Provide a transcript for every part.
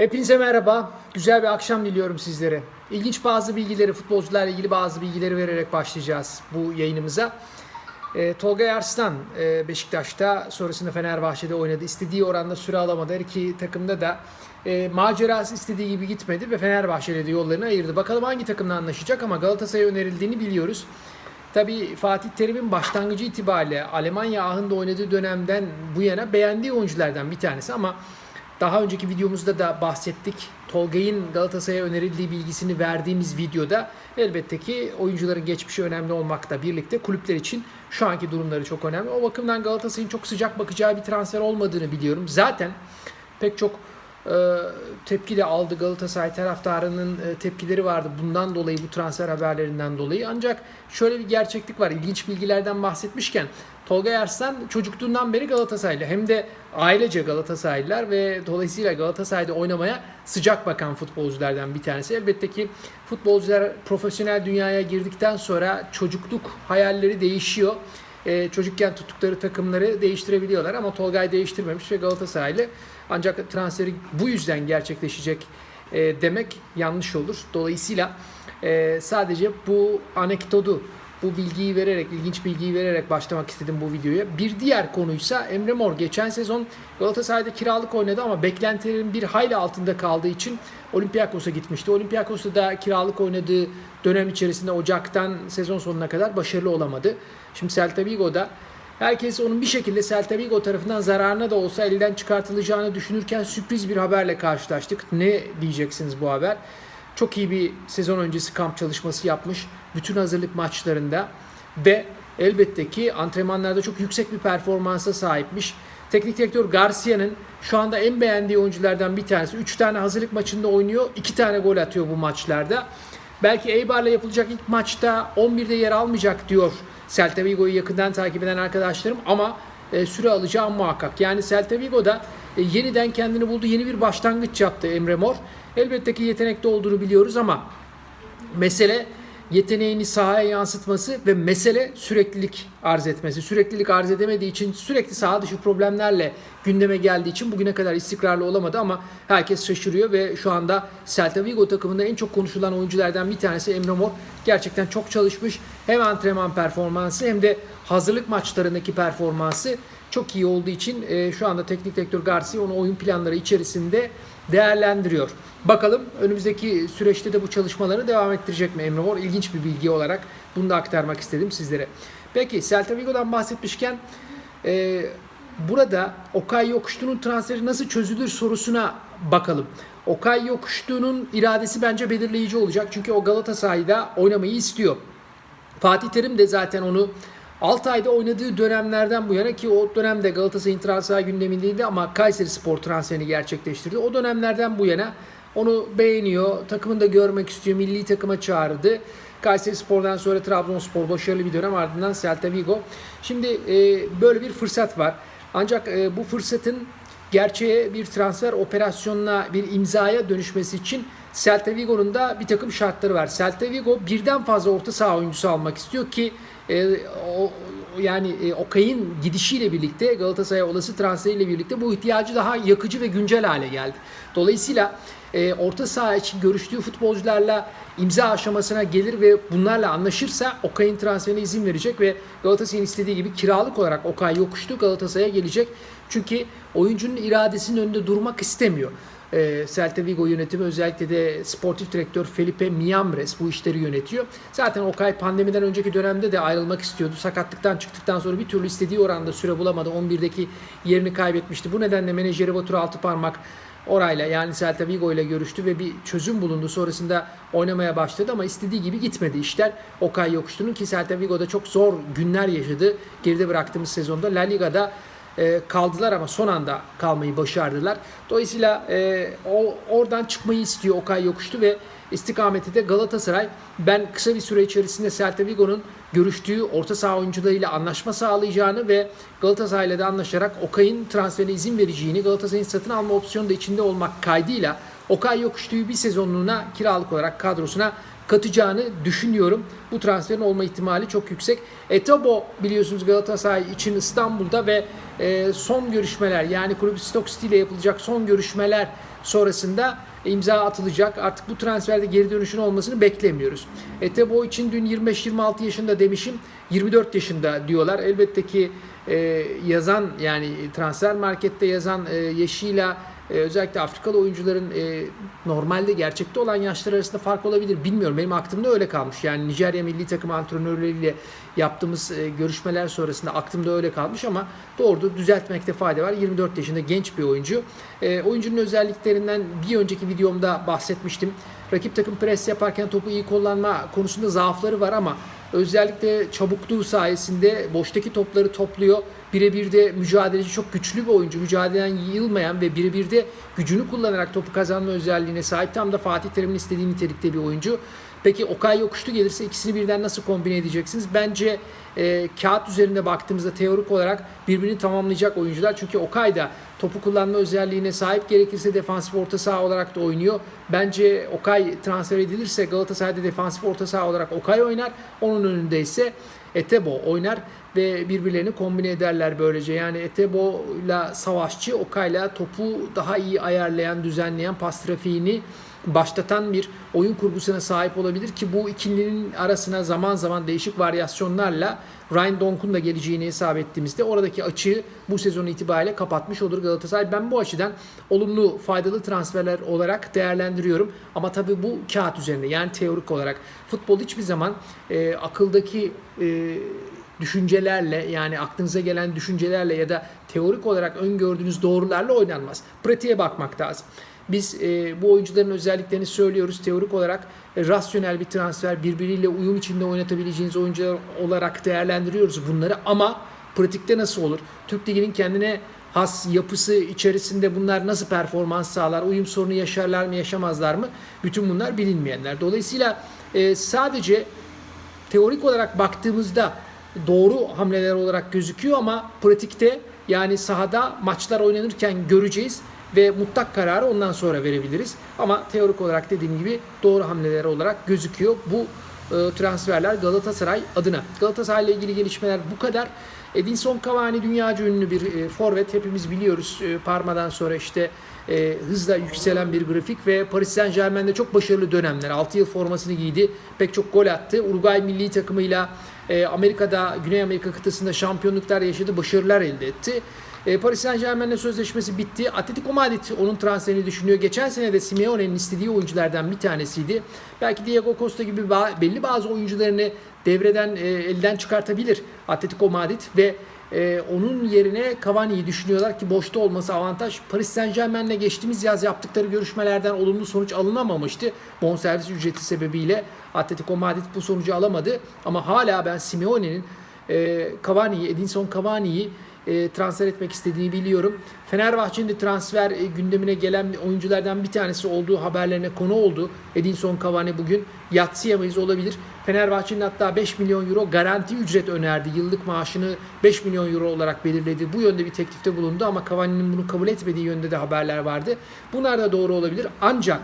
Hepinize merhaba. Güzel bir akşam diliyorum sizlere. İlginç bazı bilgileri, futbolcularla ilgili bazı bilgileri vererek başlayacağız bu yayınımıza. E, Tolga Arslan e, Beşiktaş'ta sonrasında Fenerbahçe'de oynadı. İstediği oranda süre alamadı. Her iki takımda da e, macerası istediği gibi gitmedi ve Fenerbahçe'yle de yollarını ayırdı. Bakalım hangi takımla anlaşacak ama Galatasaray'a önerildiğini biliyoruz. Tabii Fatih Terim'in başlangıcı itibariyle Almanya ahında oynadığı dönemden bu yana beğendiği oyunculardan bir tanesi ama daha önceki videomuzda da bahsettik. Tolga'nın Galatasaray'a önerildiği bilgisini verdiğimiz videoda elbette ki oyuncuların geçmişi önemli olmakla birlikte kulüpler için şu anki durumları çok önemli. O bakımdan Galatasaray'ın çok sıcak bakacağı bir transfer olmadığını biliyorum. Zaten pek çok tepki de aldı Galatasaray taraftarının e, tepkileri vardı bundan dolayı bu transfer haberlerinden dolayı. Ancak şöyle bir gerçeklik var. İlginç bilgilerden bahsetmişken Tolga Arslan çocukluğundan beri Galatasaraylı. Hem de ailece Galatasaraylılar ve dolayısıyla Galatasaray'da oynamaya sıcak bakan futbolculardan bir tanesi. Elbette ki futbolcular profesyonel dünyaya girdikten sonra çocukluk hayalleri değişiyor. Ee, çocukken tuttukları takımları değiştirebiliyorlar ama Tolgay değiştirmemiş ve Galatasaraylı. Ancak transferi bu yüzden gerçekleşecek e, demek yanlış olur. Dolayısıyla e, sadece bu anekdotu bu bilgiyi vererek, ilginç bilgiyi vererek başlamak istedim bu videoya. Bir diğer konuysa Emre Mor. Geçen sezon Galatasaray'da kiralık oynadı ama beklentilerin bir hayli altında kaldığı için Olympiakos'a gitmişti. Olympiakos'ta da kiralık oynadığı dönem içerisinde Ocak'tan sezon sonuna kadar başarılı olamadı. Şimdi Celta Vigo'da Herkes onun bir şekilde Celta Vigo tarafından zararına da olsa elden çıkartılacağını düşünürken sürpriz bir haberle karşılaştık. Ne diyeceksiniz bu haber? Çok iyi bir sezon öncesi kamp çalışması yapmış. Bütün hazırlık maçlarında ve elbette ki antrenmanlarda çok yüksek bir performansa sahipmiş. Teknik direktör Garcia'nın şu anda en beğendiği oyunculardan bir tanesi. 3 tane hazırlık maçında oynuyor. 2 tane gol atıyor bu maçlarda. Belki Eibar'la yapılacak ilk maçta 11'de yer almayacak diyor Celta Vigo'yu yakından takip eden arkadaşlarım ama e, süre alacağı muhakkak. Yani Celta Vigo'da e, yeniden kendini buldu. Yeni bir başlangıç yaptı Emre Mor. Elbette ki yetenekli olduğunu biliyoruz ama mesele yeteneğini sahaya yansıtması ve mesele süreklilik arz etmesi. Süreklilik arz edemediği için sürekli saha dışı problemlerle gündeme geldiği için bugüne kadar istikrarlı olamadı ama herkes şaşırıyor ve şu anda Celta Vigo takımında en çok konuşulan oyunculardan bir tanesi Emre Mor. Gerçekten çok çalışmış. Hem antrenman performansı hem de hazırlık maçlarındaki performansı çok iyi olduğu için e, şu anda teknik direktör Garcia onu oyun planları içerisinde değerlendiriyor. Bakalım önümüzdeki süreçte de bu çalışmaları devam ettirecek mi Emre Mor? İlginç bir bilgi olarak bunu da aktarmak istedim sizlere. Peki Celta Vigo'dan bahsetmişken e, burada Okay Yokuştu'nun transferi nasıl çözülür sorusuna bakalım. Okay Yokuştu'nun iradesi bence belirleyici olacak. Çünkü o Galatasaray'da oynamayı istiyor. Fatih Terim de zaten onu 6 ayda oynadığı dönemlerden bu yana ki o dönemde Galatasaray'ın transfer gündemindeydi ama Kayseri Spor transferini gerçekleştirdi. O dönemlerden bu yana onu beğeniyor, takımını da görmek istiyor, milli takıma çağırdı. Kayseri Spor'dan sonra Trabzonspor başarılı bir dönem ardından Celta Vigo. Şimdi e, böyle bir fırsat var. Ancak e, bu fırsatın gerçeğe bir transfer operasyonuna bir imzaya dönüşmesi için Celta Vigo'nun da bir takım şartları var. Celta Vigo birden fazla orta saha oyuncusu almak istiyor ki e, o, yani e, Okay'ın gidişiyle birlikte Galatasaray'a olası transferiyle birlikte bu ihtiyacı daha yakıcı ve güncel hale geldi. Dolayısıyla e, orta saha için görüştüğü futbolcularla imza aşamasına gelir ve bunlarla anlaşırsa Okay'ın transferine izin verecek ve Galatasaray'ın istediği gibi kiralık olarak Okay yokuştu Galatasaray'a gelecek. Çünkü oyuncunun iradesinin önünde durmak istemiyor. E, Celta Vigo yönetimi özellikle de sportif direktör Felipe Miambres bu işleri yönetiyor. Zaten Okay pandemiden önceki dönemde de ayrılmak istiyordu. Sakatlıktan çıktıktan sonra bir türlü istediği oranda süre bulamadı. 11'deki yerini kaybetmişti. Bu nedenle menajeri Batur Altıparmak orayla yani Celta Vigo ile görüştü ve bir çözüm bulundu. Sonrasında oynamaya başladı ama istediği gibi gitmedi işler. Okay Yokuştu'nun ki Celta Vigo'da çok zor günler yaşadı. Geride bıraktığımız sezonda La Liga'da e, kaldılar ama son anda kalmayı başardılar. Dolayısıyla e, o oradan çıkmayı istiyor Okay Yokuştu ve istikameti de Galatasaray. Ben kısa bir süre içerisinde Celta Vigo'nun görüştüğü orta saha oyuncularıyla anlaşma sağlayacağını ve Galatasaray'la da anlaşarak Okay'ın transferine izin vereceğini, Galatasaray'ın satın alma opsiyonu da içinde olmak kaydıyla Okay Yokuştu'yu bir sezonluğuna kiralık olarak kadrosuna katacağını düşünüyorum. Bu transferin olma ihtimali çok yüksek. Etabo biliyorsunuz Galatasaray için İstanbul'da ve e, son görüşmeler yani kulübü Stoke City ile yapılacak son görüşmeler sonrasında imza atılacak. Artık bu transferde geri dönüşün olmasını beklemiyoruz. Etebo için dün 25-26 yaşında demişim. 24 yaşında diyorlar. Elbette ki e, yazan yani transfer markette yazan e, yaşıyla e, özellikle Afrikalı oyuncuların e, normalde gerçekte olan yaşlar arasında fark olabilir. Bilmiyorum. Benim aklımda öyle kalmış. Yani Nijerya milli takım antrenörleriyle yaptığımız e, görüşmeler sonrasında aklımda öyle kalmış ama doğru düzeltmekte fayda var. 24 yaşında genç bir oyuncu. E, oyuncunun özelliklerinden bir önceki videomda bahsetmiştim. Rakip takım pres yaparken topu iyi kullanma konusunda zaafları var ama özellikle çabukluğu sayesinde boştaki topları topluyor. Birebir de mücadeleci çok güçlü bir oyuncu. Mücadeleden yılmayan ve birebir de gücünü kullanarak topu kazanma özelliğine sahip. Tam da Fatih Terim'in istediği nitelikte bir oyuncu. Peki Okay Yokuşlu gelirse ikisini birden nasıl kombine edeceksiniz? Bence e, kağıt üzerinde baktığımızda teorik olarak birbirini tamamlayacak oyuncular. Çünkü Okay da topu kullanma özelliğine sahip. Gerekirse defansif orta saha olarak da oynuyor. Bence Okay transfer edilirse Galatasaray'da defansif orta saha olarak Okay oynar. Onun önünde ise Etebo oynar ve birbirlerini kombine ederler böylece. Yani Etebo ile savaşçı, Okay'la topu daha iyi ayarlayan, düzenleyen pas trafiğini başlatan bir oyun kurgusuna sahip olabilir ki bu ikilinin arasına zaman zaman değişik varyasyonlarla Ryan Donk'un da geleceğini hesap ettiğimizde oradaki açığı bu sezon itibariyle kapatmış olur Galatasaray. Ben bu açıdan olumlu, faydalı transferler olarak değerlendiriyorum. Ama tabii bu kağıt üzerinde yani teorik olarak. Futbol hiçbir zaman e, akıldaki e, düşüncelerle yani aklınıza gelen düşüncelerle ya da teorik olarak öngördüğünüz doğrularla oynanmaz. Pratiğe bakmak lazım. Biz e, bu oyuncuların özelliklerini söylüyoruz. Teorik olarak e, rasyonel bir transfer, birbiriyle uyum içinde oynatabileceğiniz oyuncular olarak değerlendiriyoruz bunları ama pratikte nasıl olur? Türk Ligi'nin kendine has yapısı içerisinde bunlar nasıl performans sağlar? Uyum sorunu yaşarlar mı, yaşamazlar mı? Bütün bunlar bilinmeyenler. Dolayısıyla e, sadece teorik olarak baktığımızda doğru hamleler olarak gözüküyor ama pratikte yani sahada maçlar oynanırken göreceğiz ve mutlak kararı ondan sonra verebiliriz. Ama teorik olarak dediğim gibi doğru hamleler olarak gözüküyor bu e, transferler Galatasaray adına. Galatasaray ile ilgili gelişmeler bu kadar. Edinson Cavani dünyaca ünlü bir e, forvet. Hepimiz biliyoruz e, Parma'dan sonra işte e, hızla yükselen bir grafik ve Paris Saint Germain'de çok başarılı dönemler. 6 yıl formasını giydi. Pek çok gol attı. Uruguay milli takımıyla e, Amerika'da, Güney Amerika kıtasında şampiyonluklar yaşadı. Başarılar elde etti. E, Paris Saint Germain'le sözleşmesi bitti. Atletico Madrid onun transferini düşünüyor. Geçen sene de Simeone'nin istediği oyunculardan bir tanesiydi. Belki Diego Costa gibi belli bazı oyuncularını devreden e, elden çıkartabilir Atletico Madrid ve e, onun yerine Cavani'yi düşünüyorlar ki boşta olması avantaj. Paris Saint Germain'le geçtiğimiz yaz yaptıkları görüşmelerden olumlu sonuç alınamamıştı. Bonservis ücreti sebebiyle Atletico Madrid bu sonucu alamadı. Ama hala ben Simeone'nin e, Cavani'yi, Edinson Cavani'yi e, transfer etmek istediğini biliyorum. Fenerbahçe'nin de transfer e, gündemine gelen oyunculardan bir tanesi olduğu haberlerine konu oldu. Edinson Cavani bugün yatsıyamayız olabilir. Fenerbahçe'nin hatta 5 milyon euro garanti ücret önerdi. Yıllık maaşını 5 milyon euro olarak belirledi. Bu yönde bir teklifte bulundu ama Cavani'nin bunu kabul etmediği yönde de haberler vardı. Bunlar da doğru olabilir. Ancak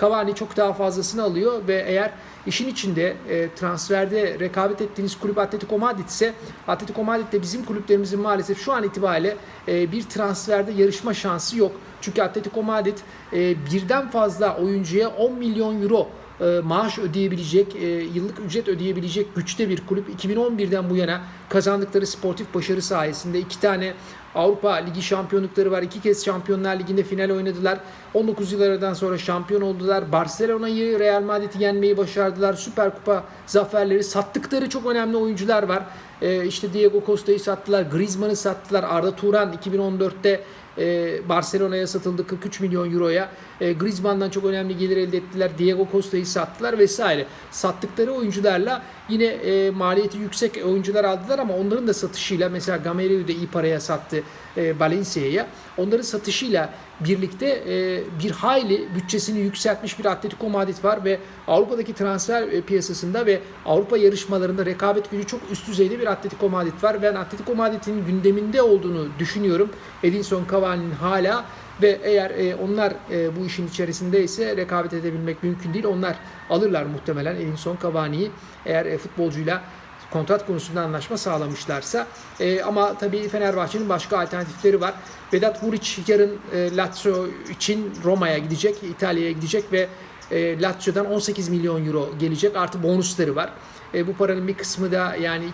Cavani çok daha fazlasını alıyor ve eğer işin içinde e, transferde rekabet ettiğiniz kulüp Atletico Madrid ise Atletico Madrid de bizim kulüplerimizin maalesef şu an itibariyle e, bir transferde yarışma şansı yok. Çünkü Atletico Madrid e, birden fazla oyuncuya 10 milyon euro e, maaş ödeyebilecek, e, yıllık ücret ödeyebilecek güçte bir kulüp. 2011'den bu yana kazandıkları sportif başarı sayesinde iki tane Avrupa Ligi şampiyonlukları var. İki kez Şampiyonlar Ligi'nde final oynadılar. 19 yıllardan sonra şampiyon oldular. Barcelona'yı, Real Madrid'i yenmeyi başardılar. Süper Kupa zaferleri. Sattıkları çok önemli oyuncular var. Ee, işte Diego Costa'yı sattılar. Griezmann'ı sattılar. Arda Turan 2014'te e, Barcelona'ya satıldı 43 milyon euroya. E, Griezmann'dan çok önemli gelir elde ettiler. Diego Costa'yı sattılar vesaire. Sattıkları oyuncularla yine e, maliyeti yüksek oyuncular aldılar ama onların da satışıyla mesela Gamerio'yu da iyi paraya sattı e, Valencia'ya. Onların satışıyla birlikte e, bir hayli bütçesini yükseltmiş bir Atletico Madrid var ve Avrupa'daki transfer e, piyasasında ve Avrupa yarışmalarında rekabet gücü çok üst düzeyde bir Atletico Madrid var. Ben Atletico Madrid'in gündeminde olduğunu düşünüyorum. Edinson Cavani'nin hala ve eğer e, onlar e, bu işin içerisindeyse rekabet edebilmek mümkün değil. Onlar alırlar muhtemelen Edinson Cavani'yi eğer e, futbolcuyla kontrat konusunda anlaşma sağlamışlarsa. E, ama tabii Fenerbahçe'nin başka alternatifleri var. Vedat Muriç yarın e, Lazio için Roma'ya gidecek, İtalya'ya gidecek ve e, Lazio'dan 18 milyon euro gelecek. Artı bonusları var. E, bu paranın bir kısmı da yani 2,5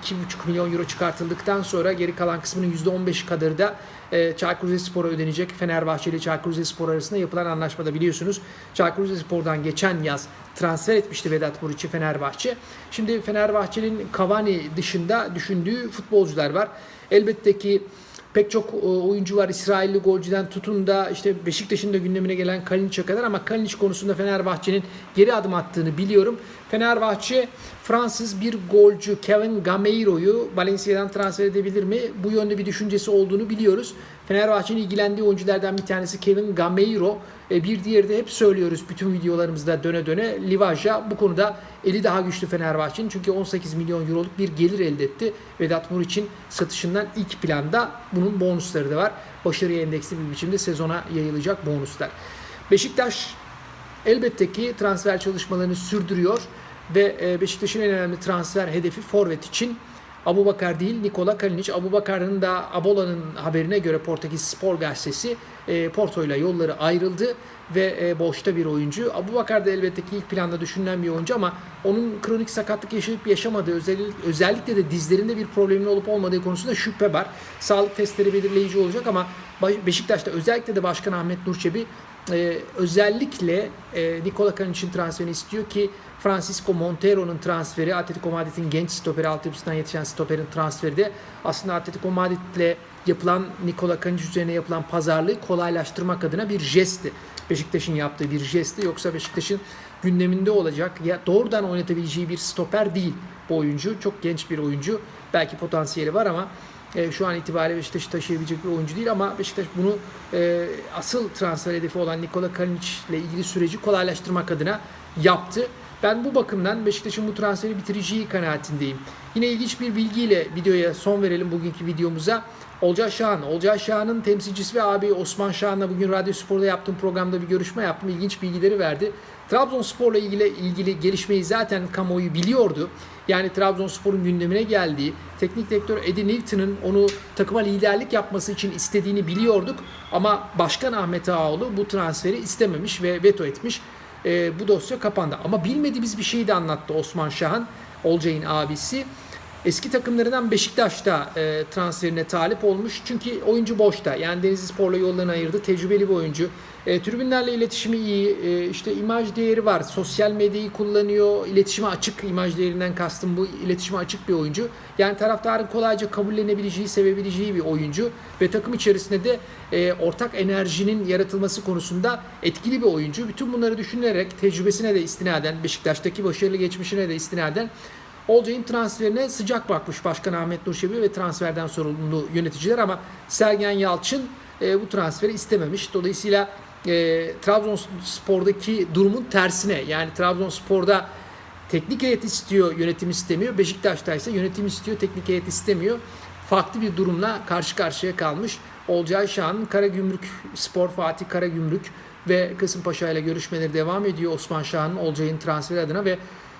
milyon euro çıkartıldıktan sonra geri kalan kısmının %15 kadarı da e, Çaykur Rizespor'a ödenecek. Fenerbahçe ile Çaykur Rizespor arasında yapılan anlaşmada biliyorsunuz Çaykur Rizespor'dan geçen yaz transfer etmişti Vedat Muriç'i Fenerbahçe. Şimdi Fenerbahçe'nin Cavani dışında düşündüğü futbolcular var. Elbette ki Pek çok e, oyuncu var İsrailli golcüden tutun da işte Beşiktaş'ın da gündemine gelen Kalinic'e kadar ama Kalinic konusunda Fenerbahçe'nin geri adım attığını biliyorum. Fenerbahçe Fransız bir golcü Kevin Gameiro'yu Valencia'dan transfer edebilir mi? Bu yönde bir düşüncesi olduğunu biliyoruz. Fenerbahçe'nin ilgilendiği oyunculardan bir tanesi Kevin Gameiro. E, Bir diğeri de hep söylüyoruz bütün videolarımızda döne döne. Livaja bu konuda eli daha güçlü Fenerbahçe'nin. Çünkü 18 milyon euroluk bir gelir elde etti. Vedat Muriç'in satışından ilk planda bunun bonusları da var. Başarıya endeksli bir biçimde sezona yayılacak bonuslar. Beşiktaş elbette ki transfer çalışmalarını sürdürüyor ve e, Beşiktaş'ın en önemli transfer hedefi forvet için Abu Bakar değil Nikola Kalinic. Abu Bakar'ın da Abola'nın haberine göre Portekiz Spor Gazetesi e, Porto ile yolları ayrıldı ve e, boşta bir oyuncu. Abu Bakar da elbette ki ilk planda düşünülen bir oyuncu ama onun kronik sakatlık yaşayıp yaşamadığı özellikle, özellikle de dizlerinde bir problemin olup olmadığı konusunda şüphe var. Sağlık testleri belirleyici olacak ama Beşiktaş'ta özellikle de Başkan Ahmet Nurçebi e, özellikle e, Nikola Kanic'in transferini istiyor ki Francisco Montero'nun transferi, Atletico Madrid'in genç stoperi, altyapısından yetişen stoperin transferi de aslında Atletico Madrid'le yapılan Nikola Kanic üzerine yapılan pazarlığı kolaylaştırmak adına bir jestti. Beşiktaş'ın yaptığı bir jestti. Yoksa Beşiktaş'ın gündeminde olacak ya doğrudan oynatabileceği bir stoper değil bu oyuncu. Çok genç bir oyuncu. Belki potansiyeli var ama e, şu an itibariyle Beşiktaş'ı taşıyabilecek bir oyuncu değil ama Beşiktaş bunu e, asıl transfer hedefi olan Nikola Kalinic ile ilgili süreci kolaylaştırmak adına yaptı. Ben bu bakımdan Beşiktaş'ın bu transferi bitireceği kanaatindeyim. Yine ilginç bir bilgiyle videoya son verelim bugünkü videomuza. Olcay Şahan. Olcay Şahan'ın temsilcisi ve abi Osman Şahan'la bugün Radyo Spor'da yaptığım programda bir görüşme yaptım. İlginç bilgileri verdi. Trabzonspor'la ilgili ilgili gelişmeyi zaten kamuoyu biliyordu. Yani Trabzonspor'un gündemine geldiği, teknik direktör Eddie Newton'ın onu takıma liderlik yapması için istediğini biliyorduk. Ama Başkan Ahmet Ağaoğlu bu transferi istememiş ve veto etmiş. E, bu dosya kapandı. Ama bilmediğimiz bir şeyi de anlattı Osman Şahan, Olcay'ın abisi. Eski takımlarından Beşiktaş'ta e, transferine talip olmuş. Çünkü oyuncu boşta. Yani Denizli Spor'la yollarını ayırdı. Tecrübeli bir oyuncu. E, tribünlerle iletişimi iyi. E, işte imaj değeri var. Sosyal medyayı kullanıyor. İletişime açık. imaj değerinden kastım bu. iletişime açık bir oyuncu. Yani taraftarın kolayca kabullenebileceği, sevebileceği bir oyuncu. Ve takım içerisinde de e, ortak enerjinin yaratılması konusunda etkili bir oyuncu. Bütün bunları düşünülerek tecrübesine de istinaden, Beşiktaş'taki başarılı geçmişine de istinaden Olcay'ın transferine sıcak bakmış Başkan Ahmet Nurşebi ve transferden sorumlu yöneticiler ama Sergen Yalçın e, bu transferi istememiş. Dolayısıyla e, Trabzonspor'daki durumun tersine yani Trabzonspor'da teknik heyet istiyor, yönetim istemiyor. Beşiktaş'ta ise yönetim istiyor, teknik heyet istemiyor. Farklı bir durumla karşı karşıya kalmış. Olcay Şahan'ın Karagümrük Spor Fatih Karagümrük ve Kasımpaşa ile görüşmeleri devam ediyor Osman Şahan'ın Olcay'ın transferi adına ve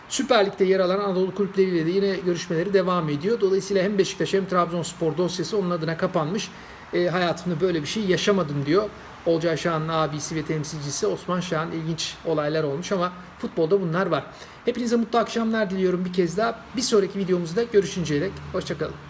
Süper Lig'de yer alan Anadolu kulüpleriyle de yine görüşmeleri devam ediyor. Dolayısıyla hem Beşiktaş hem Trabzonspor dosyası onun adına kapanmış. E, hayatımda böyle bir şey yaşamadım diyor. Olcay Şahan'ın abisi ve temsilcisi Osman Şahan ilginç olaylar olmuş ama futbolda bunlar var. Hepinize mutlu akşamlar diliyorum bir kez daha. Bir sonraki videomuzda görüşünceye dek hoşçakalın.